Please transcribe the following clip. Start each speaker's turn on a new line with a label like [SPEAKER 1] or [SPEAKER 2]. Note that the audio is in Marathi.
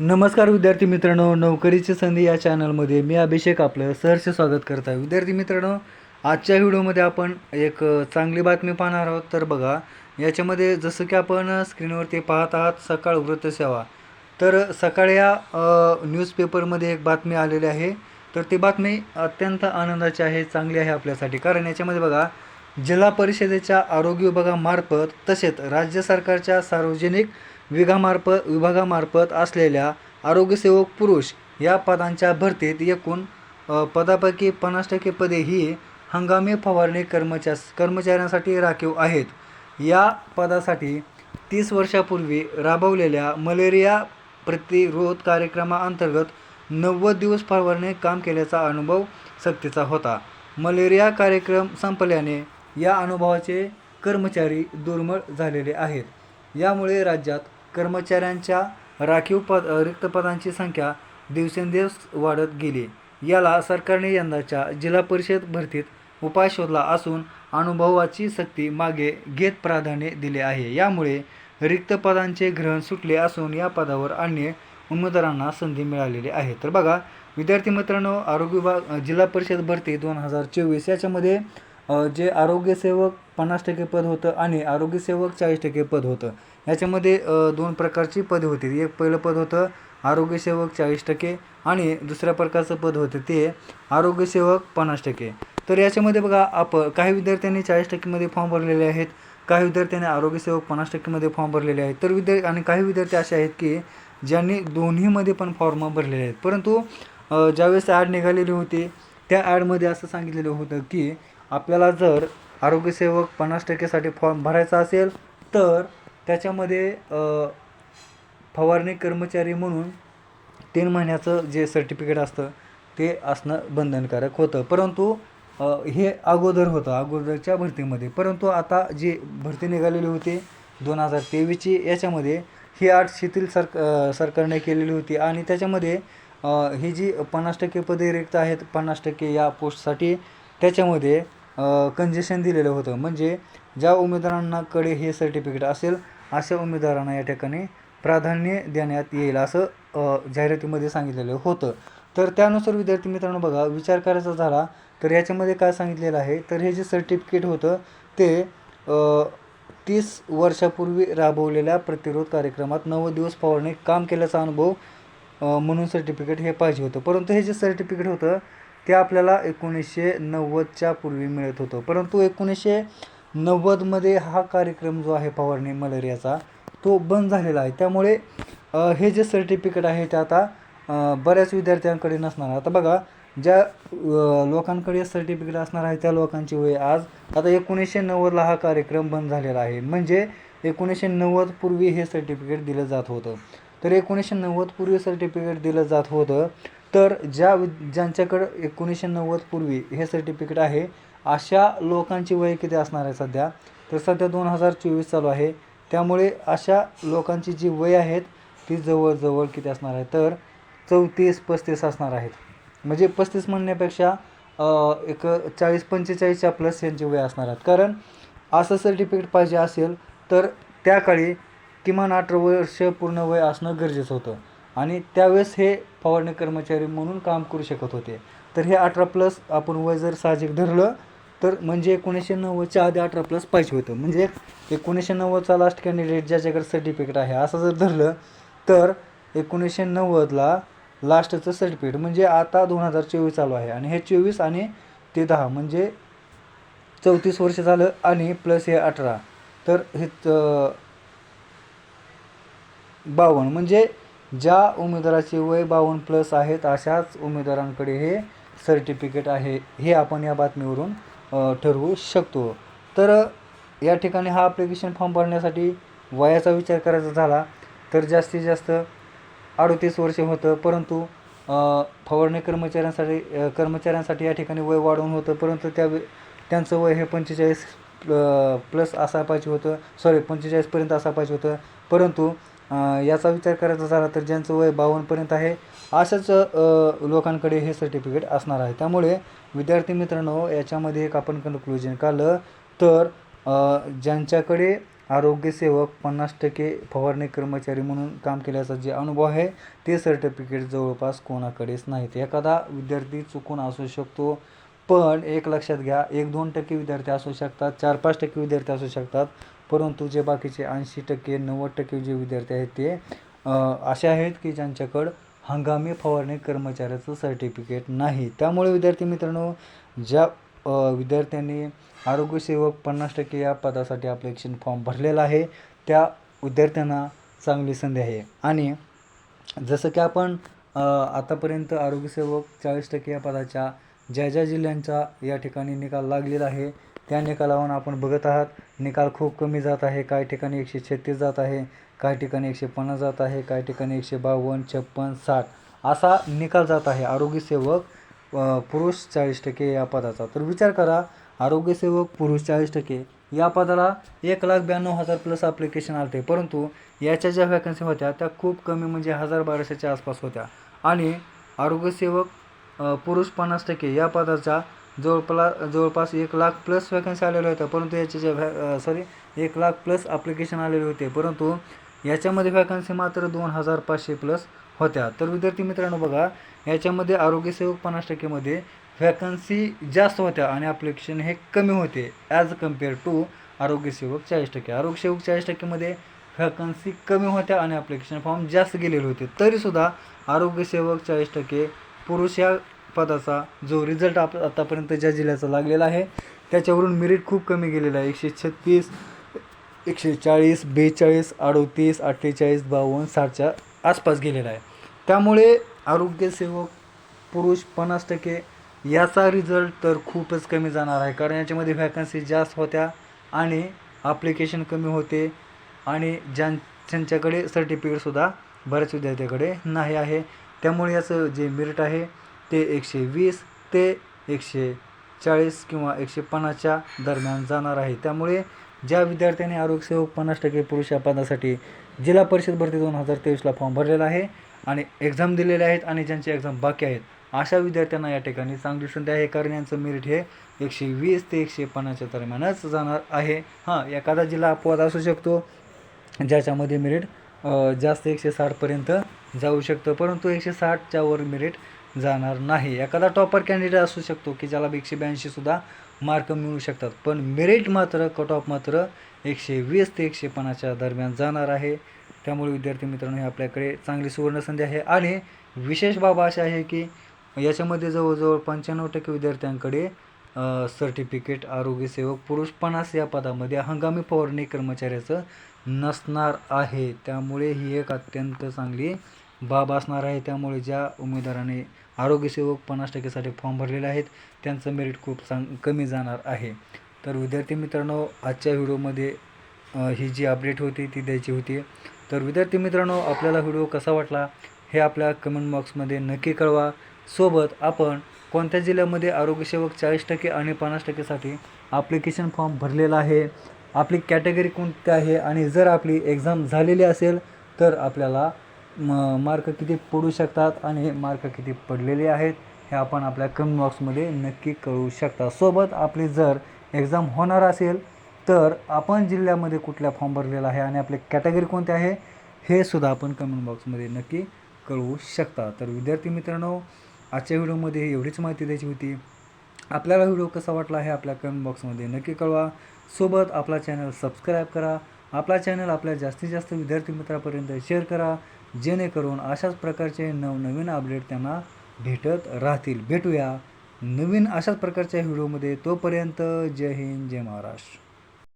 [SPEAKER 1] नमस्कार विद्यार्थी मित्रांनो नोकरीची संधी या चॅनलमध्ये मी अभिषेक आपलं सहर्ष स्वागत करत आहे. विद्यार्थी मित्रांनो आजच्या व्हिडिओमध्ये आपण एक चांगली बातमी पाहणार आहोत. तर बघा याच्यामध्ये जसं की आपण स्क्रीनवरती पाहत आहात सकाळ वृत्तसेवा. तर सकाळ या न्यूजपेपरमध्ये एक बातमी आलेली आहे. तर ती बातमी अत्यंत आनंदाची आहे चांगली आहे आपल्यासाठी. कारण याच्यामध्ये बघा जिल्हा परिषदेच्या आरोग्य विभागामार्फत तसेच राज्य सरकारच्या सार्वजनिक विभागामार्फत विभागामार्फत असलेल्या आरोग्यसेवक पुरुष या पदांच्या भरतीत एकूण पदापैकी पन्नास टक्के पदे ही हंगामी फवारणी कर्मचा कर्मचाऱ्यांसाठी राखीव आहेत. या पदासाठी तीस वर्षापूर्वी राबवलेल्या मलेरिया प्रतिरोध कार्यक्रमाअंतर्गत नव्वद दिवस फवारणी काम केल्याचा अनुभव सक्तीचा होता. मलेरिया कार्यक्रम संपल्याने या अनुभवाचे कर्मचारी दुर्मळ झालेले आहेत. यामुळे राज्यात कर्मचाऱ्यांच्या राखीव पद रिक्त पदांची संख्या दिवसेंदिवस वाढत गेली. याला सरकारने यंदाच्या जिल्हा परिषद भरतीत उपाय शोधला असून अनुभवाची सक्ती मागे घेत प्राधान्य दिले आहे. यामुळे रिक्त पदांचे ग्रहण सुटले असून या पदावर अन्य उमेदवारांना संधी मिळालेली आहे. तर बघा विद्यार्थी मित्रांनो आरोग्य विभाग जिल्हा परिषद भरती दोन हजार चोवीस याच्यामध्ये जे आरोग्यसेवक पन्नास टक्के पद होतं आणि आरोग्यसेवक चाळीस टक्के पद होतं. याच्यामध्ये दोन प्रकारची पदे होती. एक पहिलं पद होतं आरोग्यसेवक चाळीस टक्के आणि दुसऱ्या प्रकारचं पद होतं ते आरोग्यसेवक पन्नास टक्के. तर याच्यामध्ये बघा आप काही विद्यार्थ्यांनी चाळीस टक्केमध्ये फॉर्म भरलेले आहेत काही विद्यार्थ्यांनी आरोग्यसेवक पन्नास टक्केमध्ये फॉर्म भरलेले आहेत. तर विद्यार्थी आणि काही विद्यार्थी असे आहेत की ज्यांनी दोन्हीमध्ये पण फॉर्म भरलेले आहेत. परंतु ज्यावेळेस ॲड निघालेली होती त्या ॲडमध्ये असं सांगितलेलं होतं की आपल्याला जर आरोग्यसेवक पन्नास टक्केसाठी फॉर्म भरायचा असेल तर त्याच्यामध्ये फवारणी कर्मचारी म्हणून तीन महिन्याचं जे सर्टिफिकेट असतं ते असणं बंधनकारक होतं. परंतु हे अगोदर होतं अगोदरच्या भरतीमध्ये. परंतु आता जी भरती निघालेली होती दोन हजार तेवीसची याच्यामध्ये ही आठ शिथिल सर सरकारने केलेली होती. आणि त्याच्यामध्ये ही जी पन्नास टक्के पदे रिक्त आहेत पन्नास टक्के या पोस्टसाठी त्याच्यामध्ये कंजेशन दिलेलं होतं. म्हणजे ज्या उमेदवारांनाकडे हे सर्टिफिकेट असेल अशा उमेदवारांना या ठिकाणी प्राधान्य देण्यात येईल असं जाहिरातीमध्ये सांगितलेलं होतं. तर त्यानुसार विद्यार्थी मित्रांनो बघा विचार करायचा झाला तर याच्यामध्ये काय सांगितलेलं आहे? तर हे जे सर्टिफिकेट होतं ते तीस वर्षापूर्वी राबवलेल्या प्रतिरोध कार्यक्रमात नव्वद दिवस फवारणी काम केल्याचा अनुभव म्हणून सर्टिफिकेट हे पाहिजे होतं. परंतु हे जे सर्टिफिकेट होतं ते आपल्याला एकोणीसशे नव्वदच्या पूर्वी मिळत होतं. परंतु एकोणीसशे नव्वदमध्ये हा कार्यक्रम जो आहे फवारणी मलेरियाचा तो बंद झालेला आहे. त्यामुळे हे जे सर्टिफिकेट आहे ते आता बऱ्याच विद्यार्थ्यांकडे नसणार. आता बघा ज्या लोकांकडे सर्टिफिकेट असणार आहे त्या लोकांची वय आज आता एकोणीसशे नव्वदला हा कार्यक्रम बंद झालेला आहे. म्हणजे एकोणीसशे नव्वदपूर्वी हे सर्टिफिकेट दिलं जात होतं. तर एकोणीसशे नव्वद पूर्वी सर्टिफिकेट दिलं जात होतं तर ज्या वि ज्यांच्याकडं एकोणीसशे नव्वदपूर्वी हे सर्टिफिकेट आहे अशा लोकांची वय किती असणार आहे सध्या? तर सध्या दोन हजार चोवीस चालू आहे. त्यामुळे अशा लोकांची जी वय आहेत ती जवळजवळ किती असणार आहे? तर चौतीस पस्तीस असणार आहेत. म्हणजे पस्तीस म्हणण्यापेक्षा एक चाळीस पंचेचाळीसच्या प्लस यांची वय असणार आहेत. कारण असं सर्टिफिकेट पाहिजे असेल तर त्या काळी किमान अठरा वर्ष पूर्ण वय असणं गरजेचं होतं. आणि त्यावेळेस हे फवारणी कर्मचारी म्हणून काम करू शकत होते. तर हे अठरा प्लस आपण वय जर साहजिक धरलं तर म्हणजे एकोणीसशे नव्वदच्या आधी अठरा प्लस पाहिजे होतं. म्हणजे एकोणीसशे नव्वदचा लास्ट कॅन्डिडेट ज्याच्याकडे सर्टिफिकेट आहे असं जर धरलं तर एकोणीसशे नव्वदला लास्टचं सर्टिफिकेट म्हणजे आता दोन हजार चोवीस चालू आहे. आणि हे चोवीस आणि ते दहा म्हणजे चौतीस वर्ष झालं आणि प्लस हे अठरा. तर हे बावन्न म्हणजे ज्या उमेदवाराचे वय बावन्न प्लस आहेत अशाच उमेदवारांकडे हे सर्टिफिकेट आहे. हे आपण या बातमीवरून ठरवू शकतो. तर या ठिकाणी हा ॲप्लिकेशन फॉर्म भरण्यासाठी वयाचा विचार करायचा झाला तर जास्तीत जास्त अडतीस वर्ष होतं परंतु फवारणी कर्मचाऱ्यांसाठी कर्मचाऱ्यांसाठी या ठिकाणी वय वाढवून होतं परंतु त्या त्यांचं वय हे पंचेचाळीस प्लस असा पाहिजे होतं सॉरी पंचेचाळीसपर्यंत असा पाहिजे होतं परंतु याचा विचार करायचा झाला तर ज्यांचं वय बावन्नपर्यंत आहे अशाच लोकांकडे हे सर्टिफिकेट असणार आहे. त्यामुळे विद्यार्थी मित्रांनो याच्यामध्ये एक आपण कन्क्लुजन काढलं तर ज्यांच्याकडे आरोग्यसेवक पन्नास टक्के फवारणी कर्मचारी म्हणून काम केल्याचा जे अनुभव आहे ते सर्टिफिकेट जवळपास कोणाकडेच नाहीत. एखादा विद्यार्थी चुकून असू शकतो पण एक लक्षात घ्या एक दोन टक्के विद्यार्थी असू शकतात चार पाच टक्के विद्यार्थी असू शकतात परंतु जे बाकीचे ऐंशी टक्के नव्वद टक्के जे विद्यार्थी आहेत ते असे आहेत की ज्यांच्याकडं हंगामी फवारणी कर्मचाऱ्याचं सर्टिफिकेट नाही. त्यामुळे विद्यार्थी मित्रांनो ज्या विद्यार्थ्यांनी आरोग्यसेवक पन्नास टक्के या पदासाठी ॲप्लिकेशन फॉर्म भरलेला आहे त्या विद्यार्थ्यांना चांगली संधी आहे. आणि जसं की आपण आतापर्यंत आरोग्यसेवक चाळीस टक्के या पदाच्या ज्या ज्या जिल्ह्यांचा या ठिकाणी निकाल लागलेला आहे त्या निकालावरून आपण बघत आहात निकाल खूप कमी जात आहे. काही ठिकाणी एकशे छत्तीस जात आहे काही ठिकाणी एकशे पन्नास जात आहे काही ठिकाणी एकशे बावन्न छप्पन साठ असा निकाल जात आहे. आरोग्यसेवक पुरुष चाळीस टक्के या पदाचा. तर विचार करा आरोग्यसेवक पुरुष चाळीस टक्के या पदाला एक लाख ब्याण्णव हजार प्लस ॲप्लिकेशन आलते. परंतु याच्या ज्या वॅकन्सी होत्या त्या खूप कमी म्हणजे हजार बाराशेच्या आसपास होत्या. आणि आरोग्यसेवक पुरुष पन्नास टक्के. या पदाच्या जवळपास जवळपास एक लाख प्लस वॅकन्सी आलेल्या होत्या परंतु याचे जे व्हॅ सॉरी एक लाख प्लस ॲप्लिकेशन आलेले होते. परंतु याच्यामध्ये वॅकन्सी मात्र दोन हजार पाचशे प्लस होत्या. तर विद्यार्थी मित्रांनो बघा याच्यामध्ये आरोग्यसेवक पन्नास टक्केमध्ये वॅकन्सी जास्त होत्या आणि ॲप्लिकेशन हे कमी होते. ॲज कंपेअर टू आरोग्यसेवक चाळीस टक्के. आरोग्यसेवक चाळीस टक्केमध्ये वॅकन्सी कमी होत्या आणि ॲप्लिकेशन फॉर्म जास्त गेलेले होते. तरीसुद्धा आरोग्यसेवक चाळीस टक्के पुरुष या पदाचा जो रिझल्ट आप आतापर्यंत ज्या जिल्ह्याचा लागलेला आहे त्याच्यावरून मेरिट खूप कमी गेलेलं आहे. एकशे छत्तीस एकशे चाळीस बेचाळीस अडोतीस अठ्ठेचाळीस बावन्न साठच्या आसपास गेलेला आहे. त्यामुळे आरोग्यसेवक पुरुष पन्नास टक्के याचा रिझल्ट तर खूपच कमी जाणार आहे. कारण याच्यामध्ये व्हॅकन्सी जास्त होत्या आणि ॲप्लिकेशन कमी होते आणि ज्यां ज्यांच्याकडे सर्टिफिकेटसुद्धा बऱ्याच विद्यार्थ्याकडे नाही आहे. त्यामुळे याचं जे मेरिट आहे ते एकशे वीस ते एकशे चाळीस किंवा एकशे पन्नासच्या दरम्यान जाणार आहे. त्यामुळे ज्या विद्यार्थ्यांनी आरोग्यसेवक पन्नास टक्के पुरुष या पदासाठी जिल्हा परिषद भरती दोन हजार तेवीसला फॉर्म भरलेला आहे आणि एक्झाम दिलेले आहेत आणि ज्यांचे एक्झाम बाकी आहेत अशा विद्यार्थ्यांना या ठिकाणी चांगली संधी आहे. कारण यांचं मेरिट हे एकशे वीस ते एकशे पन्नासच्या दरम्यानच जाणार आहे. हां एखादा जिल्हा अपवाद असू शकतो ज्याच्यामध्ये मेरिट जास्त एकशे साठपर्यंत जाऊ शकतं परंतु एकशे साठच्या वर मेरिट जाणार नाही. एखादा टॉपर कॅन्डिडेट असू शकतो की ज्याला एकशे ब्याऐंशीसुद्धा मार्क मिळू शकतात पण मेरिट मात्र कट ऑफ मात्र एकशे वीस ते एकशे पन्नासच्या दरम्यान जाणार आहे. त्यामुळे विद्यार्थी मित्रांनो हे आपल्याकडे चांगली सुवर्णसंधी आहे. आणि विशेष बाब अशी आहे की याच्यामध्ये जवळजवळ पंच्याण्णव टक्के विद्यार्थ्यांकडे सर्टिफिकेट आरोग्यसेवक पुरुष पन्नास या पदामध्ये हंगामी फवारणी कर्मचाऱ्याचं नसणार आहे. त्यामुळे ही एक अत्यंत चांगली बाब असणार आहे. त्यामुळे ज्या उमेदवाराने आरोग्यसेवक पन्नास टक्केसाठी फॉर्म भरलेले आहेत त्यांचं मेरिट खूप चांग कमी जाणार आहे. तर विद्यार्थी मित्रांनो आजच्या व्हिडिओमध्ये ही जी अपडेट होती ती द्यायची होती. तर विद्यार्थी मित्रांनो आपल्याला व्हिडिओ कसा वाटला हे आपल्या कमेंट बॉक्समध्ये नक्की कळवा. सोबत आपण कोणत्या जिल्ह्यामध्ये आरोग्यसेवक चाळीस टक्के आणि पन्नास टक्केसाठी ॲप्लिकेशन फॉर्म भरलेला आहे? आपली कॅटेगरी कोणती आहे? आणि जर आपली एक्झाम झालेली असेल तर आपल्याला म मार्क किती पडू शकतात आणि मार्क किती पडलेले आहेत हे आपण आपल्या कमी बॉक्समध्ये नक्की कळवू शकता. सोबत आपली जर एक्झाम होणार असेल तर आपण जिल्ह्यामध्ये कुठल्या फॉर्म भरलेला आहे आणि आपली कॅटेगरी कोणती आहे हे सुद्धा आपण कमेंट बॉक्समध्ये नक्की कळवू शकता. तर विद्यार्थी मित्रांनो आजच्या व्हिडिओमध्ये एवढीच माहिती द्यायची होती. आपल्याला व्हिडिओ कसा वाटला आहे आपल्या कमेंट बॉक्समध्ये नक्की कळवा. सोबत आपला चॅनल सबस्क्राईब करा. आपला चॅनल आपल्या जास्तीत जास्त विद्यार्थी मित्रापर्यंत शेअर करा. जेणेकरून अशाच प्रकारचे नवनवीन अपडेट त्यांना भेटत राहतील. भेटूया नवीन अशाच प्रकारच्या व्हिडिओमध्ये. तोपर्यंत जय हिंद जय महाराष्ट्र.